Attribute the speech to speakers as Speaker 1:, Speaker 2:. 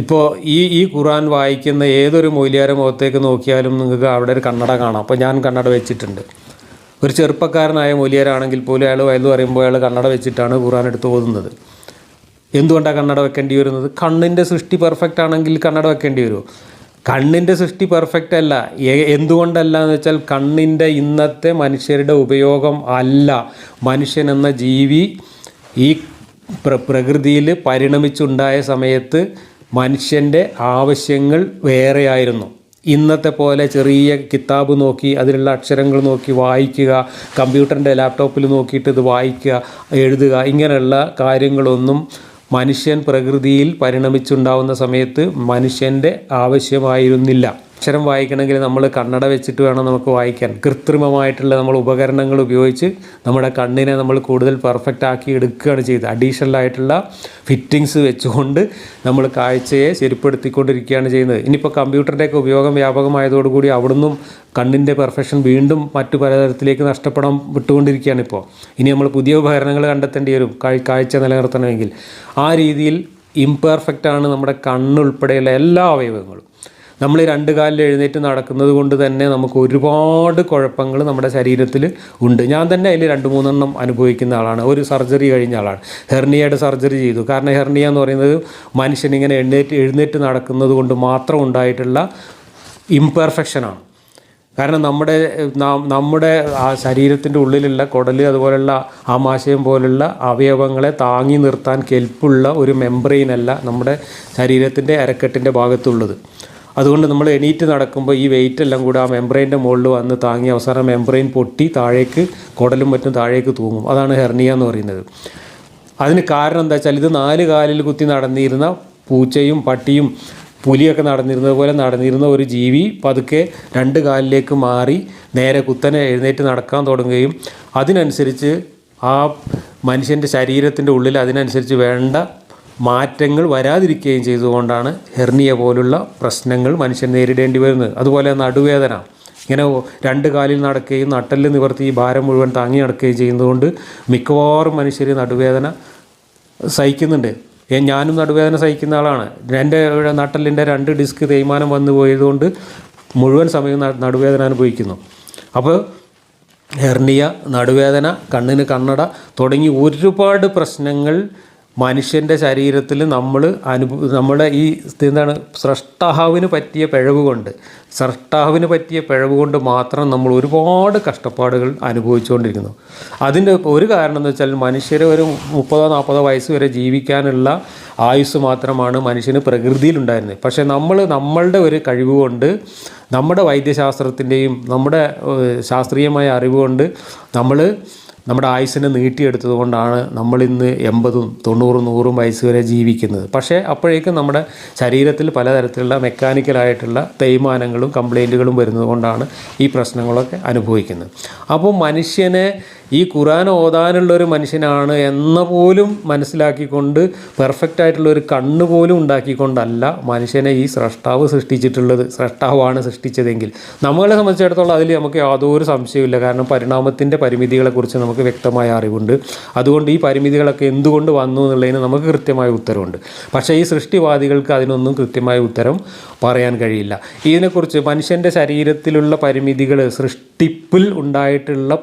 Speaker 1: ഇപ്പോൾ ഈ ഈ ഖുറാൻ വായിക്കുന്ന ഏതൊരു മൂല്യാര മുഖത്തേക്ക് നോക്കിയാലും നിങ്ങൾക്ക് അവിടെ ഒരു കണ്ണട കാണാം. അപ്പോൾ ഞാൻ കണ്ണട വെച്ചിട്ടുണ്ട്. ഒരു ചെറുപ്പക്കാരനായ മൂല്യാരാണെങ്കിൽ പോലും അയാൾ വയലു പറയുമ്പോൾ അയാൾ കണ്ണട വെച്ചിട്ടാണ് ഖുറാൻ എടുത്ത് ഓതുന്നത്. എന്തുകൊണ്ടാണ് കണ്ണട വെക്കേണ്ടി വരുന്നത്? കണ്ണിന്റെ സൃഷ്ടി പെർഫെക്റ്റ് ആണെങ്കിൽ കണ്ണട വെക്കേണ്ടി വരുമോ? കണ്ണിന്റെ സൃഷ്ടി പെർഫെക്റ്റ് അല്ല. എന്തുകൊണ്ടല്ല എന്ന് വെച്ചാൽ കണ്ണിന്റെ ഇന്നത്തെ മനുഷ്യരുടെ ഉപയോഗം അല്ല. മനുഷ്യൻ എന്ന ജീവി ഈ പ്ര പ്രകൃതിയിൽ പരിണമിച്ചുണ്ടായ സമയത്ത് മനുഷ്യന്റെ ആവശ്യങ്ങൾ വേറെയായിരുന്നു. ഇന്നത്തെ പോലെ ചെറിയ കിതാബ് നോക്കി അതിലുള്ള അക്ഷരങ്ങൾ നോക്കി വായിക്കുക കമ്പ്യൂട്ടറിന്റെ ലാപ്ടോപ്പിൽ നോക്കിയിട്ട് ഇത് വായിക്കുക എഴുതുക ഇങ്ങനെയുള്ള കാര്യങ്ങളൊന്നും മനുഷ്യൻ പ്രകൃതിയിൽ പരിണമിച്ചുണ്ടാവുന്ന സമയത്ത് മനുഷ്യന്റെ ആവശ്യമായിരുന്നില്ല. അക്ഷരം വായിക്കണമെങ്കിൽ നമ്മൾ കണ്ണട വെച്ചിട്ട് വേണം നമുക്ക് വായിക്കാൻ. കൃത്രിമമായിട്ടുള്ള നമ്മൾ ഉപകരണങ്ങൾ ഉപയോഗിച്ച് നമ്മുടെ കണ്ണിനെ നമ്മൾ കൂടുതൽ പെർഫെക്റ്റ് ആക്കി എടുക്കുകയാണ് ചെയ്തത്. അഡീഷണൽ ആയിട്ടുള്ള ഫിറ്റിങ്സ് വെച്ചുകൊണ്ട് നമ്മൾ കാഴ്ചയെ ശരിപ്പെടുത്തിക്കൊണ്ടിരിക്കുകയാണ് ചെയ്യുന്നത്. ഇനിയിപ്പോൾ കമ്പ്യൂട്ടറിന്റെയൊക്കെ ഉപയോഗം വ്യാപകമായതോടുകൂടി അവിടുന്നും കണ്ണിന്റെ പെർഫെക്ഷൻ വീണ്ടും മറ്റു പലതരത്തിലേക്ക് നഷ്ടപ്പെടാൻ വിട്ടുകൊണ്ടിരിക്കുകയാണ് ഇപ്പോൾ ഇനി നമ്മൾ പുതിയ ഉപകരണങ്ങൾ കണ്ടെത്തേണ്ടി വരും. കാഴ്ച നിലനിർത്തണമെങ്കിൽ. ആ രീതിയിൽ ഇംപെർഫെക്റ്റ് ആണ് നമ്മുടെ കണ്ണുൾപ്പെടെയുള്ള എല്ലാ അവയവങ്ങളും. നമ്മൾ രണ്ട് കാലിൽ എഴുന്നേറ്റ് നടക്കുന്നത് കൊണ്ട് തന്നെ നമുക്ക് ഒരുപാട് കുഴപ്പങ്ങൾ നമ്മുടെ ശരീരത്തിൽ ഉണ്ട്. ഞാൻ തന്നെ അതിൽ രണ്ട് മൂന്നെണ്ണം അനുഭവിക്കുന്ന ആളാണ്. ഒരു സർജറി കഴിഞ്ഞ ആളാണ്. ഹെർണിയയുടെ സർജറി ചെയ്തു. കാരണം ഹെർണിയ എന്ന് പറയുന്നത് മനുഷ്യൻ ഇങ്ങനെ എഴുന്നേറ്റ് എഴുന്നേറ്റ് നടക്കുന്നത് കൊണ്ട് മാത്രം ഉണ്ടായിട്ടുള്ള ഇംപെർഫെക്ഷനാണ് കാരണം നമ്മുടെ നമ്മുടെ ആ ശരീരത്തിന്റെ ഉള്ളിലുള്ള കുടൽ അതുപോലുള്ള ആമാശയം പോലുള്ള അവയവങ്ങളെ താങ്ങി നിർത്താൻ കെൽപ്പുള്ള ഒരു മെംബ്രെയിനല്ല നമ്മുടെ ശരീരത്തിന്റെ അരക്കെട്ടിന്റെ ഭാഗത്തുള്ളത്. അതുകൊണ്ട് നമ്മൾ എണീറ്റ് നടക്കുമ്പോൾ ഈ വെയിറ്റ് എല്ലാം കൂടെ ആ മെംബ്രെയിന്റെ മുകളിൽ വന്ന് താങ്ങി അവസാനം മെംബ്രെയിൻ പൊട്ടി താഴേക്ക് കുടലും മറ്റും താഴേക്ക് തൂങ്ങും. അതാണ് ഹെർണിയ എന്ന് പറയുന്നത്. അതിന് കാരണം എന്താ വെച്ചാൽ ഇത് നാല് കാലിൽ കുത്തി നടന്നിരുന്ന പൂച്ചയും പട്ടിയും പുലിയൊക്കെ നടന്നിരുന്നത് പോലെ നടന്നിരുന്ന ഒരു ജീവി പതുക്കെ രണ്ട് കാലിലേക്ക് മാറി നേരെ കുത്തനെ എഴുന്നേറ്റ് നടക്കാൻ തുടങ്ങുകയും അതിനനുസരിച്ച് ആ മനുഷ്യന്റെ ശരീരത്തിന്റെ ഉള്ളിൽ അതിനനുസരിച്ച് വേണ്ട മാറ്റങ്ങൾ വരാതിരിക്കുകയും ചെയ്തുകൊണ്ടാണ് ഹെർണിയ പോലുള്ള പ്രശ്നങ്ങൾ മനുഷ്യൻ നേരിടേണ്ടി വരുന്നത്. അതുപോലെ നടുവേദന. ഇങ്ങനെ രണ്ട് കാലിൽ നടക്കുകയും നട്ടൽ നിവർത്തി ഭാരം മുഴുവൻ താങ്ങി നടക്കുകയും ചെയ്യുന്നതുകൊണ്ട് മിക്കവാറും മനുഷ്യർ നടുവേദന സഹിക്കുന്നുണ്ട്. ഞാനും നടുവേദന സഹിക്കുന്ന ആളാണ്. എന്റെ നട്ടലിന്റെ രണ്ട് ഡിസ്ക് തേയ്മാനം വന്നു പോയതുകൊണ്ട് മുഴുവൻ സമയം നടുവേദന അനുഭവിക്കുന്നു. അപ്പോൾ ഹെർണിയ നടുവേദന കണ്ണിന് കണ്ണട തുടങ്ങി ഒരുപാട് പ്രശ്നങ്ങൾ മനുഷ്യന്റെ ശരീരത്തിൽ നമ്മൾ അനുഭവ നമ്മുടെ ഈ എന്താണ് സ്രഷ്ടാവിന് പറ്റിയ പിഴവ് കൊണ്ട് സ്രഷ്ടാവിന് പറ്റിയ പിഴവ് കൊണ്ട് മാത്രം നമ്മൾ ഒരുപാട് കഷ്ടപ്പാടുകൾ അനുഭവിച്ചുകൊണ്ടിരിക്കുന്നു. അതിന്റെ ഒരു കാരണം എന്ന് വെച്ചാൽ മനുഷ്യരെ ഒരു മുപ്പതോ നാൽപ്പതോ വയസ്സ് വരെ ജീവിക്കാനുള്ള ആയുസ് മാത്രമാണ് മനുഷ്യന് പ്രകൃതിയിലുണ്ടായിരുന്നത് പക്ഷേ നമ്മൾ നമ്മളുടെ ഒരു കഴിവ് കൊണ്ട് നമ്മുടെ വൈദ്യശാസ്ത്രത്തിന്റെയും നമ്മുടെ ശാസ്ത്രീയമായ അറിവ് കൊണ്ട് നമ്മൾ നമ്മുടെ ആയുസ്സിനെ നീട്ടിയെടുത്തത് കൊണ്ടാണ് നമ്മളിന്ന് എൺപതും തൊണ്ണൂറും നൂറും വയസ്സ് വരെ ജീവിക്കുന്നത്. പക്ഷേ അപ്പോഴേക്കും നമ്മുടെ ശരീരത്തിൽ പലതരത്തിലുള്ള മെക്കാനിക്കലായിട്ടുള്ള തേയ്മാനങ്ങളും കംപ്ലൈന്റുകളും വരുന്നത് കൊണ്ടാണ് ഈ പ്രശ്നങ്ങളൊക്കെ അനുഭവിക്കുന്നത്. അപ്പോൾ മനുഷ്യനെ ഈ ഖുറാൻ ഓതാനുള്ള ഒരു മനുഷ്യനാണ് എന്ന പോലും മനസ്സിലാക്കിക്കൊണ്ട് പെർഫെക്റ്റ് ആയിട്ടുള്ള ഒരു കണ്ണ് പോലും ഉണ്ടാക്കിക്കൊണ്ടല്ല മനുഷ്യനെ ഈ സ്രഷ്ടാവ് സൃഷ്ടിച്ചിട്ടുള്ളത് സ്രഷ്ടാവാണ് സൃഷ്ടിച്ചതെങ്കിൽ. നമ്മളെ സംബന്ധിച്ചിടത്തോളം അതിൽ നമുക്ക് യാതൊരു സംശയമില്ല കാരണം പരിണാമത്തിന്റെ പരിമിതികളെക്കുറിച്ച് നമുക്ക് വ്യക്തമായ അറിവുണ്ട്. അതുകൊണ്ട് ഈ പരിമിതികളൊക്കെ എന്തുകൊണ്ട് വന്നു എന്നുള്ളതിന് നമുക്ക് കൃത്യമായ ഉത്തരവുണ്ട്. പക്ഷേ ഈ സൃഷ്ടിവാദികൾക്ക് അതിനൊന്നും കൃത്യമായ ഉത്തരം പറയാൻ കഴിയില്ല. ഇതിനെക്കുറിച്ച് മനുഷ്യന്റെ ശരീരത്തിലുള്ള പരിമിതികൾ സൃഷ്ടിപ്പിൽ ഉണ്ടായിട്ടുള്ള